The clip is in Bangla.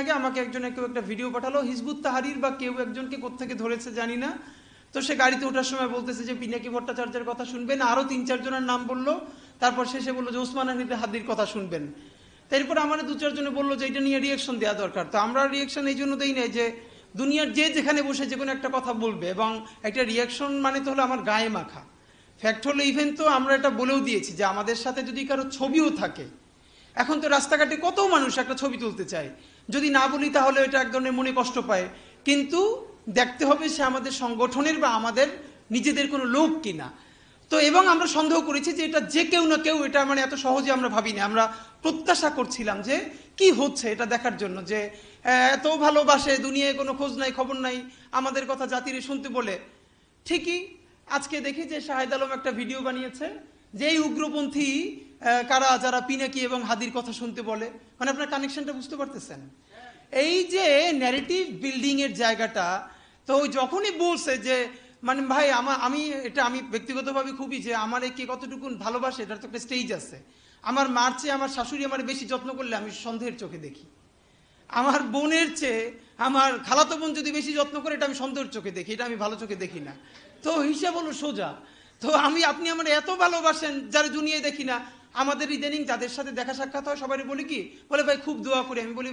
আগে আমাকে একজন কেউ একটা ভিডিও পাঠালো, হিজবুত তাহারির বা কেউ একজনকে কোত্থেকে ধরেছে জানি না। তো সে গাড়িতে ওঠার সময় বলতেছে যে, পিনাকি ভট্টাচার্যের কথা শুনবেন? আরও তিন চারজনের নাম বলল। তারপর শেষে বলল যে, ওসমান হানিতে হাদির কথা শুনবেন। তারপর আমার দু চারজনে বলল যে এটা নিয়ে রিয়েকশন দেওয়া দরকার। তো আমরা রিয়েকশন এই জন্য দেই নাই যে, দুনিয়ার যে যেখানে বসে যে কোনো একটা কথা বলবে এবং একটা রিয়াকশন মানে তো হলো আমার গায়ে মাখা। ফ্যাক্ট হলো ইভেন তো আমরা এটা বলেও দিয়েছি যে, আমাদের সাথে যদি কারও ছবিও থাকে এখন তো রাস্তাঘাটে কত মানুষ একটা ছবি তুলতে চায়। যদি না বলি তাহলে এটা এক ধরনের মনে কষ্ট পায়। কিন্তু দেখতে হবে সে আমাদের সংগঠনের বা আমাদের নিজেদের কোনো লোক কিনা। তো এবং আমরা সন্দেহ করেছি যে এটা যে কেউ না কেউ, এটা মানে এত সহজে আমরা ভাবিনি। আমরা প্রত্যাশা করছিলাম যে কি হচ্ছে এটা দেখার জন্য যে এত ভালোবাসে, দুনিয়ায় কোনো খোঁজ নাই, খবর নাই, আমাদের কথা জাতিরে শুনতে বলে। ঠিকই আজকে দেখি যে শাহেদ আলম একটা ভিডিও বানিয়েছে। যে এই উগ্রপন্থী কারা, যারা পিনাকি এবং হাদির কথা শুনতে বলে মানে আপনার কানেকশনটা বুঝতে পারতেছেন? এই যে ন্যারেটিভ বিল্ডিং এর জায়গাটা, তো যখনই বলছে যে মানে ভাই আমার আমি, এটা আমি ব্যক্তিগতভাবে খুবই যে আমার কে কতটুকু ভালোবাসে, এটার তো একটা স্টেজ আছে। আমার মার চেয়ে, আমার শাশুড়ি আমার বেশি যত্ন করলে আমি সন্দেহের চোখে দেখি। আমার বোনের চেয়ে আমার খালাতো বোন যদি বেশি যত্ন করে, এটা আমি সন্দেহের চোখে দেখি, এটা আমি ভালো চোখে দেখি না। তো হিসাব হলো সোজা। তো আমি, আপনি আমার এত ভালোবাসেন, যারা দুনিয়ায় দেখি না। আমাদের ইদানিং যাদের সাথে দেখা সাক্ষাৎ হয় সবাই বলি কি, বলে, ভাই, খুব দোয়া করি। আমি বলি